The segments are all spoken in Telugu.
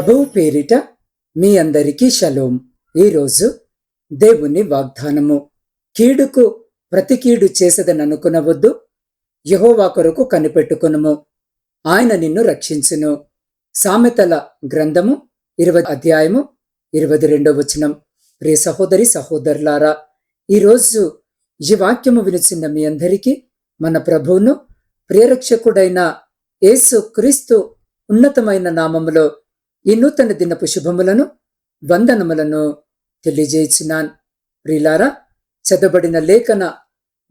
ప్రభువు పేరిట మీ అందరికీ షలోం. ఈరోజు దేవుని వాగ్దానము. కీడుకు ప్రతి కీడు చేసదననుకునవద్దు యహోవా కొరకు కనిపెట్టుకునుము. ఆయన నిన్ను రక్షించును. సామెతల గ్రంథము ఇరవై అధ్యాయము ఇరవై రెండో వచనం. ప్రియ సహోదరి సహోదరులారా ఈరోజు ఈ వాక్యము వినిచిన మీ అందరికీ మన ప్రభువును ప్రియరక్షకుడైన యేసు క్రీస్తు ఉన్నతమైన నామములో ఈ నూతన దినపు శుభములను వందనములను తెలియజేసినాన్. ప్రిలారా చదబడిన లేఖన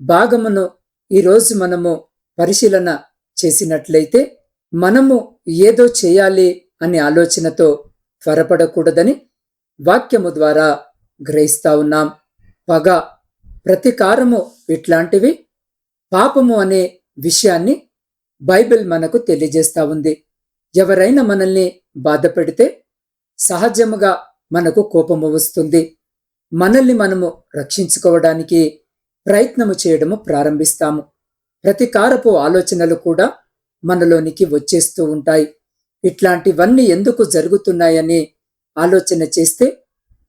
భాగమును ఈరోజు మనము పరిశీలన చేసినట్లయితే మనము ఏదో చేయాలి అనే ఆలోచనతో త్వరపడకూడదని వాక్యము ద్వారా గ్రహిస్తా ఉన్నాం. పగ ప్రతీకారము ఇట్లాంటివి పాపము అనే విషయాన్ని బైబిల్ మనకు తెలియజేస్తా ఉంది. ఎవరైనా మనల్ని బాధపెడితే సహజముగా మనకు కోపము వస్తుంది. మనల్ని మనము రక్షించుకోవడానికి ప్రయత్నము చేయడము ప్రారంభిస్తాము. ప్రతికారపు ఆలోచనలు కూడా మనలోనికి వచ్చేస్తూ ఉంటాయి. ఇట్లాంటివన్నీ ఎందుకు జరుగుతున్నాయని ఆలోచన చేస్తే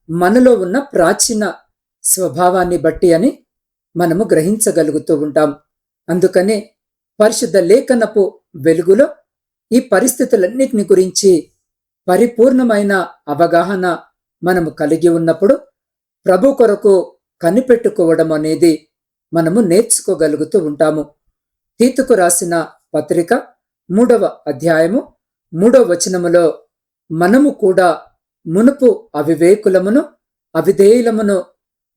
మనలో ఉన్న ప్రాచీన స్వభావాన్ని బట్టి అని మనము గ్రహించగలుగుతూ ఉంటాం. అందుకనే పరిశుద్ధ లేఖనపు వెలుగులో ఈ పరిస్థితులన్నిటిని గురించి పరిపూర్ణమైన అవగాహన మనము కలిగి ఉన్నప్పుడు ప్రభు కొరకు కనిపెట్టుకోవడం అనేది మనము నేర్చుకోగలుగుతూ ఉంటాము. తీతుకు రాసిన పత్రిక మూడవ అధ్యాయము మూడవ వచనములో మనము కూడా మునుపు అవివేకులమును అవిధేయులమును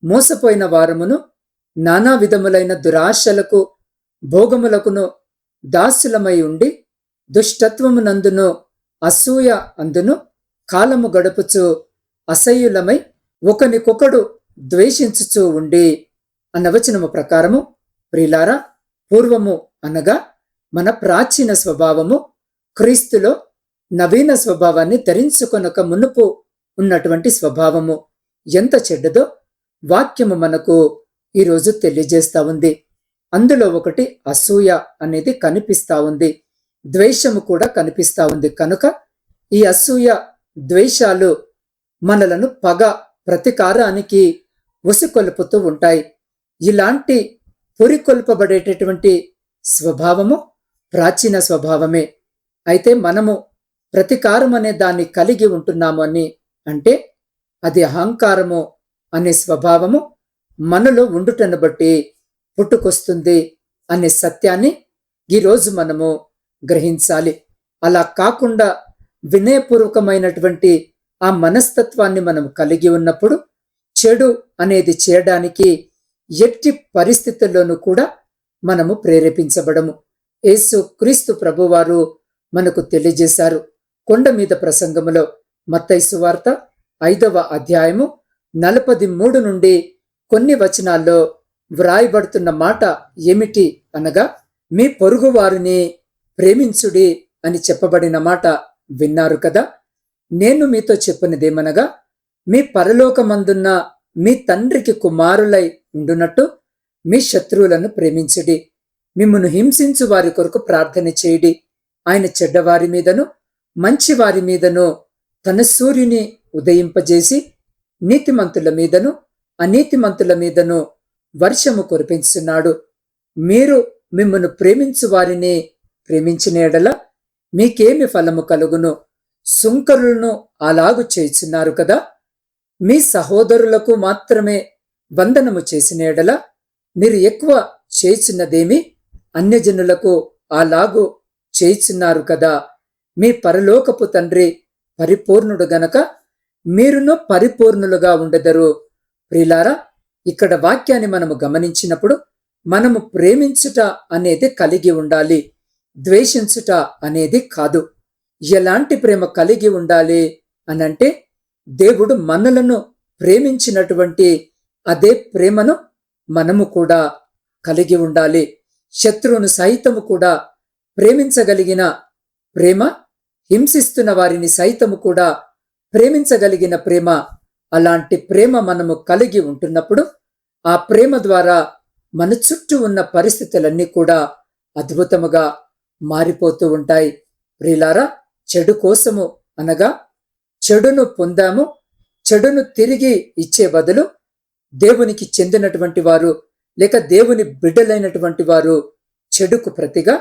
మోసపోయిన వారమును నానా విధములైన దురాశలకు భోగములకును దాసులమై ఉండి దుష్టత్వమునందును అసూయ అందును కాలము గడుపుచు అసహ్యులమై ఒకనికొకడు ద్వేషించుచూ ఉండి అన్నవచనము ప్రకారము ప్రిలారా పూర్వము అనగా మన ప్రాచీన స్వభావము క్రీస్తులో నవీన స్వభావాన్ని ధరించుకొనక మునుపు ఉన్నటువంటి స్వభావము. ఎంత చెడ్డదో వాక్యము మనకు ఈరోజు తెలియజేస్తా ఉంది. అందులో ఒకటి అసూయ అనేది కనిపిస్తా ఉంది. ద్వేషము కూడా కనిపిస్తూ ఉంది. కనుక ఈ అసూయ ద్వేషాలు మనలను పగ ప్రతికారానికి ఉసికొల్పుతూ ఉంటాయి. ఇలాంటి పురికొల్పబడేటటువంటి స్వభావము ప్రాచీన స్వభావమే. అయితే మనము ప్రతీకారం అనే దాన్ని కలిగి ఉంటున్నాము అని అంటే అది అహంకారము అనే స్వభావము మనలో ఉండుటను బట్టి పుట్టుకొస్తుంది అనే సత్యాన్ని ఈరోజు మనము గ్రహించాలి. అలా కాకుండా వినయపూర్వకమైనటువంటి ఆ మనస్తత్వాన్ని మనం కలిగి ఉన్నప్పుడు చెడు అనేది చేయడానికి ఎట్టి పరిస్థితుల్లోనూ కూడా మనము ప్రేరేపించబడము. యేసు క్రీస్తు ప్రభువారు మనకు తెలియజేశారు. కొండ మీద ప్రసంగములో మత్తైసు వార్త ఐదవ అధ్యాయము నలపది మూడు నుండి కొన్ని వచనాల్లో వ్రాయబడుతున్న మాట ఏమిటి అనగా మీ పొరుగు వారిని ప్రేమించుడి అని చెప్పబడిన మాట విన్నారు కదా? నేను మీతో చెప్పినదేమనగా మీ పరలోకమందున్న మీ తండ్రికి కుమారులై ఉండునట్టు మీ శత్రువులను ప్రేమించుడి. మిమ్మను హింసించు వారి కొరకు ప్రార్థన చేయుడి. ఆయన చెడ్డవారి మీదను మంచి వారి మీదను తన సూర్యుని ఉదయింపజేసి నీతిమంతుల మీదను అనీతిమంతుల మీదను వర్షము కురిపించున్నాడు మీరు మిమ్మను ప్రేమించు వారిని ప్రేమించిన ఎడల మీకేమి ఫలము కలుగును? సుంకరులను అలాగు చేయుచున్నారు కదా? మీ సహోదరులకు మాత్రమే వందనము చేసిన ఎడల మీరు ఎక్కువ చేయుచున్నదేమి? అన్యజనులకు అలాగు చేయుచున్నారు కదా? మీ పరలోకపు తండ్రి పరిపూర్ణుడు గనక మీరును పరిపూర్ణులుగా ఉండెదరు. ప్రిలారా ఇక్కడ వాక్యాన్ని మనము గమనించినప్పుడు మనము ప్రేమించుట అనేది కలిగి ఉండాలి. ద్వేషించుట అనేది కాదు. ఎలాంటి ప్రేమ కలిగి ఉండాలి అనంటే దేవుడు మనలను ప్రేమించినటువంటి అదే ప్రేమను మనము కూడా కలిగి ఉండాలి. శత్రువును సైతము కూడా ప్రేమించగలిగిన ప్రేమ హింసిస్తున్న వారిని సైతము కూడా ప్రేమించగలిగిన ప్రేమ అలాంటి ప్రేమ మనము కలిగి ఉంటున్నప్పుడు ఆ ప్రేమ ద్వారా మన చుట్టూ ఉన్న పరిస్థితులన్నీ కూడా అద్భుతముగా మారిపోతూ ఉంటాయి. ప్రిలారా చెడు కోసము అనగా చెడును పొందాము చెడును తిరిగి ఇచ్చే బదులు దేవునికి చెందినటువంటి వారు లేక దేవుని బిడ్డలైనటువంటి వారు చెడుకు ప్రతిగా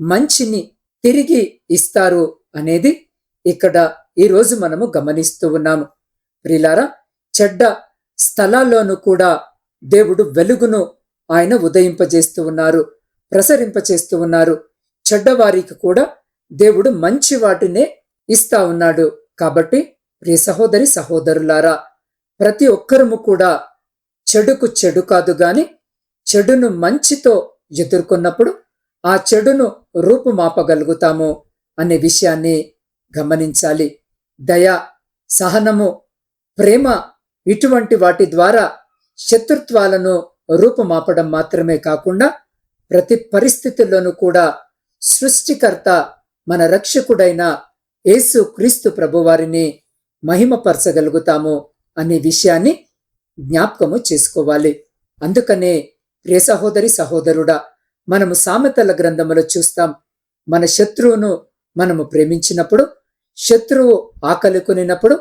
మంచిని తిరిగి ఇస్తారు అనేది ఇక్కడ ఈరోజు మనము గమనిస్తూ ఉన్నాము. ప్రిలారా చెడ్డ స్థలాల్లోనూ కూడా దేవుడు వెలుగును ఆయన ఉదయింపజేస్తూ ఉన్నారు ప్రసరింపచేస్తూ ఉన్నారు. చెడ్డవారికి కూడా దేవుడు మంచి వాటినే ఇస్తా ఉన్నాడు. కాబట్టి ప్రియ సహోదరి సహోదరులారా ప్రతి ఒక్కరము కూడా చెడుకు చెడు కాదు గాని చెడును మంచితో ఎదుర్కొన్నప్పుడు ఆ చెడును రూపుమాపగలుగుతాము అనే విషయాన్ని గమనించాలి. దయ సహనము ప్రేమ ఇటువంటి వాటి ద్వారా శత్రుత్వాలను రూపుమాపడం మాత్రమే కాకుండా ప్రతి పరిస్థితుల్లోనూ కూడా సృష్టికర్త మన రక్షకుడైన యేసు క్రీస్తు ప్రభువారిని మహిమపరచగలుగుతాము అనే విషయాన్ని జ్ఞాపకము చేసుకోవాలి. అందుకనే ప్రియ సహోదరి సహోదరుడా మనము సామెతల గ్రంథములో చూస్తాం మన శత్రువును మనము ప్రేమించినప్పుడు శత్రువు ఆకలికొనినప్పుడు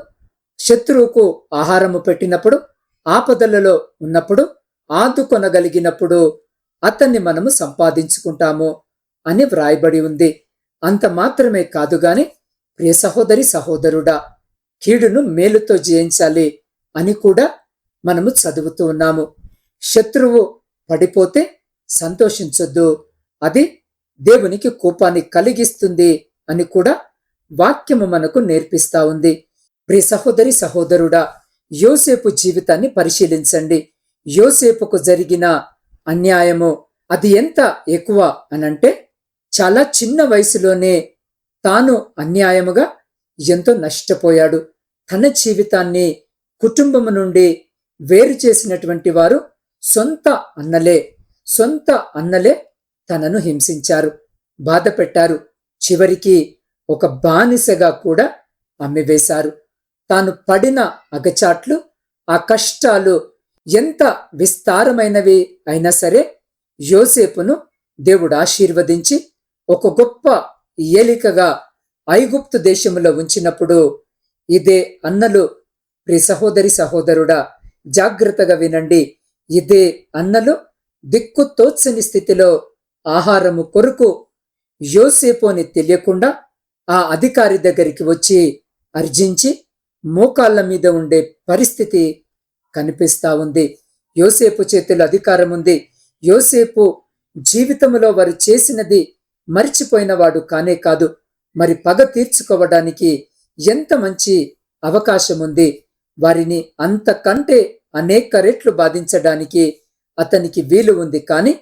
శత్రువుకు ఆహారము పెట్టినప్పుడు ఆపదలలో ఉన్నప్పుడు ఆదుకొనగలిగినప్పుడు అతన్ని మనము సంపాదించుకుంటాము. అని వ్రాయబడి ఉంది. అంత మాత్రమే కాదుగాని ప్రియ సహోదరి సహోదరుడా కీడును మేలుతో జయించాలి అని కూడా మనము చదువుతూ ఉన్నాము. శత్రువు పడిపోతే సంతోషించొద్దు. అది దేవునికి కోపాన్ని కలిగిస్తుంది అని కూడా వాక్యము మనకు నేర్పిస్తా ఉంది. ప్రియ సహోదరి సహోదరుడా యోసేపు జీవితాన్ని పరిశీలించండి. యోసేపుకు జరిగిన అన్యాయము అది ఎంత ఎక్కువ అనంటే చాలా చిన్న వయసులోనే తాను అన్యాయముగా ఎంతో నష్టపోయాడు. తన జీవితాన్ని కుటుంబము నుండి వేరు చేసినటువంటి వారు సొంత అన్నలే సొంత అన్నలే తనను హింసించారు బాధ పెట్టారు చివరికి ఒక బానిసగా కూడా అమ్మివేశారు. తాను పడిన అగచాట్లు ఆ కష్టాలు ఎంత విస్తారమైనవి అయినా సరే యోసేపును దేవుడు ఆశీర్వదించి ఒక గొప్ప ఏలికగా ఐగుప్తు దేశంలో ఉంచినప్పుడు ఇదే అన్నలు. ప్రి సహోదరి సహోదరుడా జాగ్రత్తగా వినండి. ఇదే అన్నలు దిక్కు తోచని స్థితిలో ఆహారము కొరకు యోసేపు అని తెలియకుండా ఆ అధికారి దగ్గరికి వచ్చి అర్జించి మోకాళ్ళ మీద ఉండే పరిస్థితి కనిపిస్తా ఉంది. యోసేపు చేతిలో అధికారం ఉంది యోసేపు జీవితంలో వారు చేసినది మర్చిపోయినవాడు కానే కాదు. మరి పగ తీర్చుకోవడానికి ఎంత మంచి అవకాశం ఉంది వారిని అంతకంటే అనేక రెట్లు బాధించడానికి అతనికి వీలు ఉంది కానీ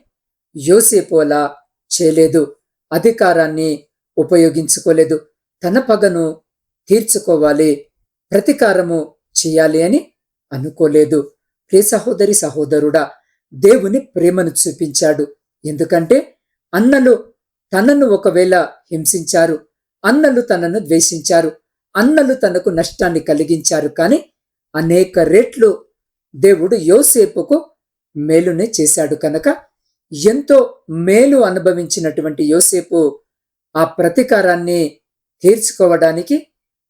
యోసేపోలా చేయలేదు. అధికారాన్ని ఉపయోగించుకోలేదు. తన పగను తీర్చుకోవాలి ప్రతీకారము చేయాలి అని అనుకోలేదు. ప్రే సహోదరి సహోదరుడా దేవుని ప్రేమను చూపించాడు. ఎందుకంటే అన్నలు తనను ఒకవేళ హింసించారు అన్నలు తనను ద్వేషించారు అన్నలు తనకు నష్టాన్ని కలిగించారు కానీ అనేక రెట్లు దేవుడు యోసేపుకు మేలునే చేశాడు కనుక ఎంతో మేలు అనుభవించినటువంటి యోసేపు ఆ ప్రతీకారాన్ని తీర్చుకోవడానికి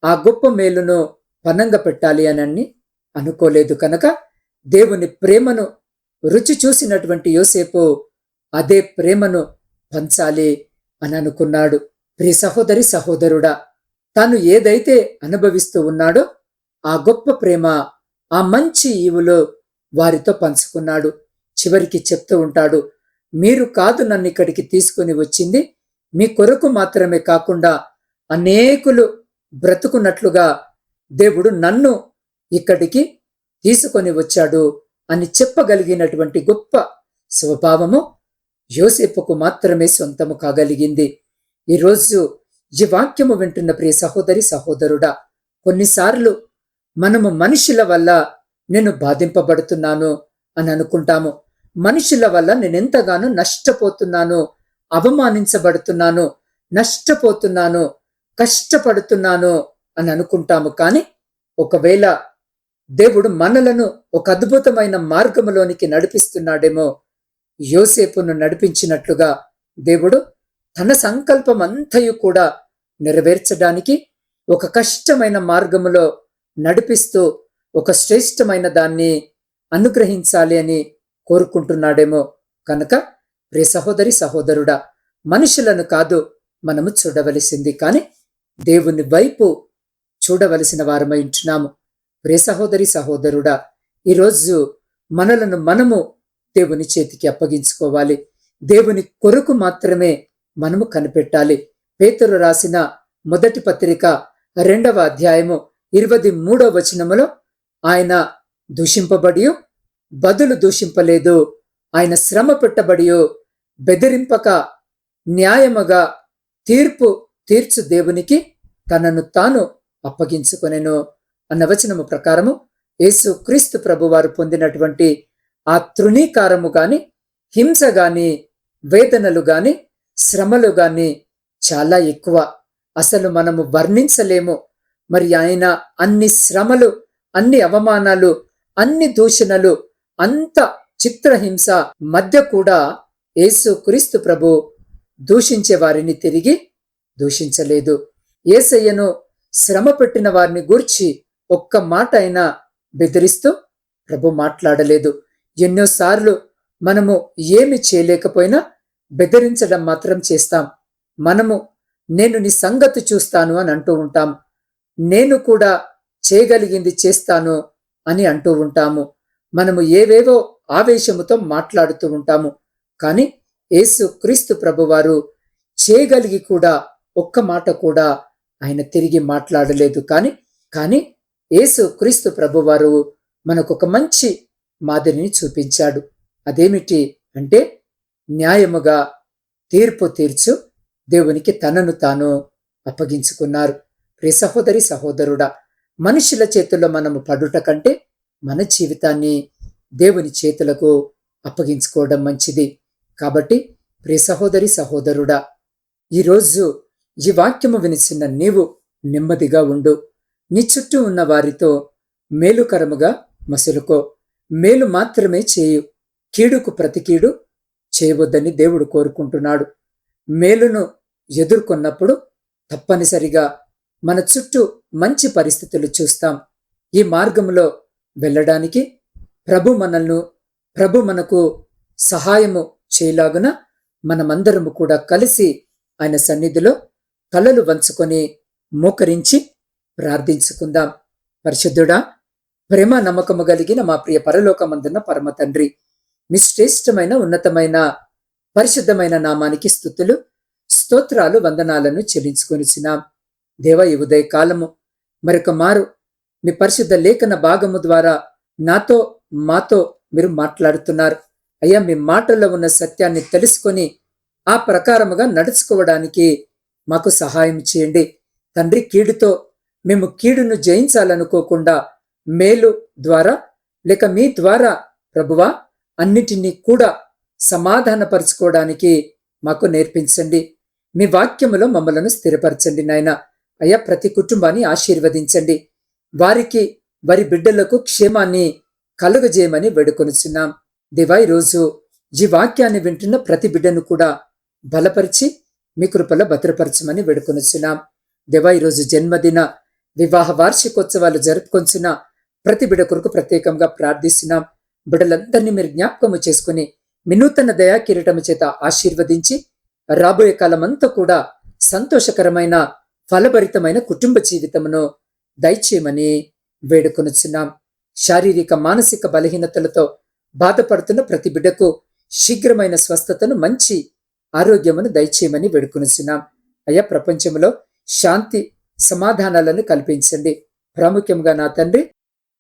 ఆ గొప్ప మేలును పనంగా పెట్టాలి అని అనుకోలేదు కనుక దేవుని ప్రేమను రుచి చూసినటువంటి యోసేపు అదే ప్రేమను పంచాలి అని అనుకున్నాడు. ప్రి సహోదరి సహోదరుడా తాను ఏదైతే అనుభవిస్తూ ఉన్నాడో ఆ గొప్ప ప్రేమ ఆ మంచి ఈవులో వారితో పంచుకున్నాడు. చివరికి చెప్తూ ఉంటాడు మీరు కాదు నన్ను ఇక్కడికి తీసుకుని వచ్చింది మీ కొరకు మాత్రమే కాకుండా అనేకులు బ్రతుకున్నట్లుగా దేవుడు నన్ను ఇక్కడికి తీసుకొని వచ్చాడు అని చెప్పగలిగినటువంటి గొప్ప స్వభావము యోసేపుకు మాత్రమే సొంతము కాగలిగింది. ఈరోజు ఈ వాక్యము వింటున్న ప్రియ సహోదరి సహోదరుడా కొన్నిసార్లు మనము మనుషుల వల్ల నేను బాధింపబడుతున్నాను అని అనుకుంటాము. మనుషుల వల్ల నేనెంతగానో నష్టపోతున్నాను అవమానించబడుతున్నాను నష్టపోతున్నాను కష్టపడుతున్నాను అని అనుకుంటాము. కానీ ఒకవేళ దేవుడు మనలను ఒక అద్భుతమైన మార్గములోనికి నడిపిస్తున్నాడేమో యోసేపును నడిపించినట్లుగా దేవుడు తన సంకల్పం అంతయు కూడా నెరవేర్చడానికి ఒక కష్టమైన మార్గములో నడిపిస్తూ ఒక శ్రేష్టమైన దాన్ని అనుగ్రహించాలి అని కోరుకుంటున్నాడేమో కనుక ప్రియ సహోదరి సహోదరుడా మనుషులను కాదు మనము చూడవలసింది కానీ దేవుని వైపు చూడవలసిన వారమై ఉంటున్నాము. ప్రియ సహోదరి సహోదరుడా ఈరోజు మనలను మనము దేవుని చేతికి అప్పగించుకోవాలి. దేవుని కొరకు మాత్రమే మనము కనిపెట్టాలి. పేతురు రాసిన మొదటి పత్రిక రెండవ అధ్యాయము ఇరవై మూడవ వచనములో ఆయన దూషింపబడి బదులు దూషింపలేదు. ఆయన శ్రమ పెట్టబడి బెదిరింపక న్యాయముగా తీర్పు తీర్చు దేవునికి తనను తాను అప్పగించుకొనెను. అన్న వచనము ప్రకారము యేసు క్రీస్తు ప్రభువారు పొందినటువంటి ఆ తృణీకారము కానీ హింస కానీ వేదనలు కానీ శ్రమలు కానీ చాలా ఎక్కువ. అసలు మనము వర్ణించలేము. మరి ఆయన అన్ని శ్రమలు అన్ని అవమానాలు అన్ని దూషణలు అంత చిత్రహింస మధ్య కూడా యేసు క్రీస్తు ప్రభు దూషించే వారిని తిరిగి దూషించలేదు. ఏసయ్యను శ్రమ పెట్టిన వారిని గూర్చి ఒక్క మాట అయినా బెదిరిస్తూ ప్రభు మాట్లాడలేదు. ఎన్నోసార్లు మనము ఏమి చేయలేకపోయినా బెదిరించడం మాత్రం చేస్తాం. మనము నేను నీ సంగతి చూస్తాను అని అంటూ ఉంటాం. నేను కూడా చేయగలిగింది చేస్తాను అని అంటూ ఉంటాము. మనము ఏవేవో ఆవేశముతో మాట్లాడుతూ ఉంటాము. కానీ యేసు క్రీస్తు ప్రభువారు చేయగలిగి కూడా ఒక్క మాట కూడా ఆయన తిరిగి మాట్లాడలేదు. కానీ కానీ యేసు క్రీస్తు ప్రభువారు మనకు ఒక మంచి మాదిరిని చూపించాడు. అదేమిటి అంటే న్యాయముగా తీర్పు తీర్చు దేవునికి తనను తాను అప్పగించుకున్నారు. ప్రియ సహోదరి సహోదరుడా మనుషుల చేతుల్లో మనము పడుట కంటే మన జీవితాన్ని దేవుని చేతులకు అప్పగించుకోవడం మంచిది. కాబట్టి ప్రియ సహోదరి సహోదరుడా ఈరోజు ఈ వాక్యము వినిచిన నీవు నెమ్మదిగా ఉండు. నీ చుట్టూ ఉన్న వారితో మేలుకరముగా మసులుకో. మేలు మాత్రమే చేయు. కీడుకు ప్రతి కీడు చేయవద్దని దేవుడు కోరుకుంటున్నాడు. మేలును ఎదుర్కొన్నప్పుడు తప్పనిసరిగా మన చుట్టూ మంచి పరిస్థితులు చూస్తాం. ఈ మార్గంలో వెళ్ళడానికి ప్రభు మనల్ను ప్రభు మనకు సహాయము చేయలాగున మనమందరము కూడా కలిసి ఆయన సన్నిధిలో తలలు వంచుకొని మోకరించి ప్రార్థించుకుందాం. పరిశుద్ధుడా ప్రేమ నమ్మకము కలిగిన మా ప్రియ పరలోకమందున్న పరమ తండ్రి. మీ శ్రేష్టమైన ఉన్నతమైన పరిశుద్ధమైన నామానికి స్థుతులు స్తోత్రాలు వందనాలను చెల్లించుకొనిచ్చినాం దేవ ఈ ఉదయ కాలము మరొక మారు. మీ పరిశుద్ధ లేఖన భాగము ద్వారా నాతో మాతో మీరు మాట్లాడుతున్నారు. అయ్యా మీ మాటల్లో ఉన్న సత్యాన్ని తెలుసుకొని ఆ ప్రకారముగా నడుచుకోవడానికి మాకు సహాయం చేయండి. తండ్రి కీడుతో మేము కీడును జయించాలనుకోకుండా మేలు ద్వారా లేక మీ ద్వారా ప్రభువా అన్నిటినీ కూడా సమాధానపరచుకోవడానికి మాకు నేర్పించండి. మీ వాక్యములో మమ్మలను స్థిరపరచండి నాయన. అయ్యా ప్రతి కుటుంబాన్ని ఆశీర్వదించండి. వారికి వారి బిడ్డలకు క్షేమాన్ని కలుగజేయమని వేడుకొనుచున్నాం. దేవా ఈరోజు ఈ వాక్యాన్ని వింటున్న ప్రతి బిడ్డను కూడా బలపరిచి మీ కృపలో భద్రపరచమని వేడుకొనుచున్నాం. దేవా ఈరోజు జన్మదిన వివాహ వార్షికోత్సవాలు జరుపుకొంచున్న ప్రతి బిడ కొరకు ప్రత్యేకంగా ప్రార్థిస్తున్నాం బిడలందరినీ మీరు జ్ఞాపకము చేసుకుని వినూతన దయా కిరీటము చేత ఆశీర్వదించి రాబోయే కాలమంతా కూడా సంతోషకరమైన ఫలభరితమైన కుటుంబ జీవితమును దయచేయమని వేడుకొనుచున్నాం. శారీరక మానసిక బలహీనతలతో బాధపడుతున్న ప్రతి బిడ్డకు శీఘ్రమైన స్వస్థతను మంచి ఆరోగ్యమును దయచేయమని వేడుకొనుచున్నాం. అయ్యా ప్రపంచంలో శాంతి సమాధానాలను కల్పించండి. ప్రాముఖ్యంగా నా తండ్రి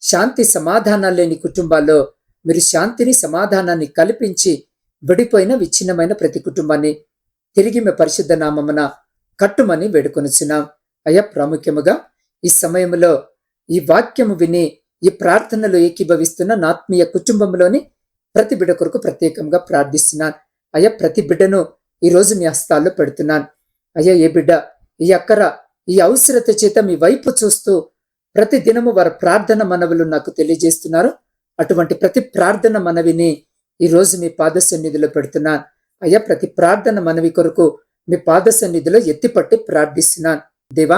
శాంతి సమాధానాలు లేని కుటుంబాల్లో మీరు శాంతిని సమాధానాన్ని కల్పించి విడిపోయిన విచ్ఛిన్నమైన ప్రతి కుటుంబాన్ని తిరిగి మీ పరిశుద్ధ నామమున కట్టుమని వేడుకొనిచున్నాం. అయ్యా ప్రాముఖ్యముగా ఈ సమయంలో ఈ వాక్యము విని ఈ ప్రార్థనలో ఏకీభవిస్తున్న నాత్మీయ కుటుంబంలోని ప్రతి బిడ్డ కొరకు ప్రత్యేకంగా ప్రార్థిస్తున్నాను. అయ్యా ప్రతి బిడ్డను ఈ మీ హస్తాల్లో పెడుతున్నాను. అయ్యా ఏ బిడ్డ ఈ అక్కర ఈ అవసరత చేత మీ వైపు చూస్తూ ప్రతి దినము వారి ప్రార్థన మనవులు నాకు తెలియజేస్తున్నారు. అటువంటి ప్రతి ప్రార్థన మనవిని ఈరోజు మీ పాద సన్నిధిలో పెడుతున్నాను అయ్యా ప్రతి ప్రార్థన మనవి కొరకు మీ పాద సన్నిధిలో ఎత్తిపట్టి ప్రార్థిస్తున్నాను దేవా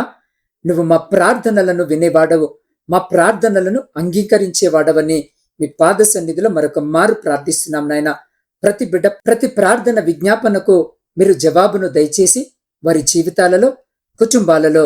నువ్వు మా ప్రార్థనలను వినేవాడవు. మా ప్రార్థనలను అంగీకరించేవాడవని మీ పాద సన్నిధిలో మరొక మారు ప్రార్థిస్తున్నాం నాయన. ప్రతి బిడ్డ ప్రతి ప్రార్థన విజ్ఞాపనకు మీరు జవాబును దయచేసి వారి జీవితాలలో కుటుంబాలలో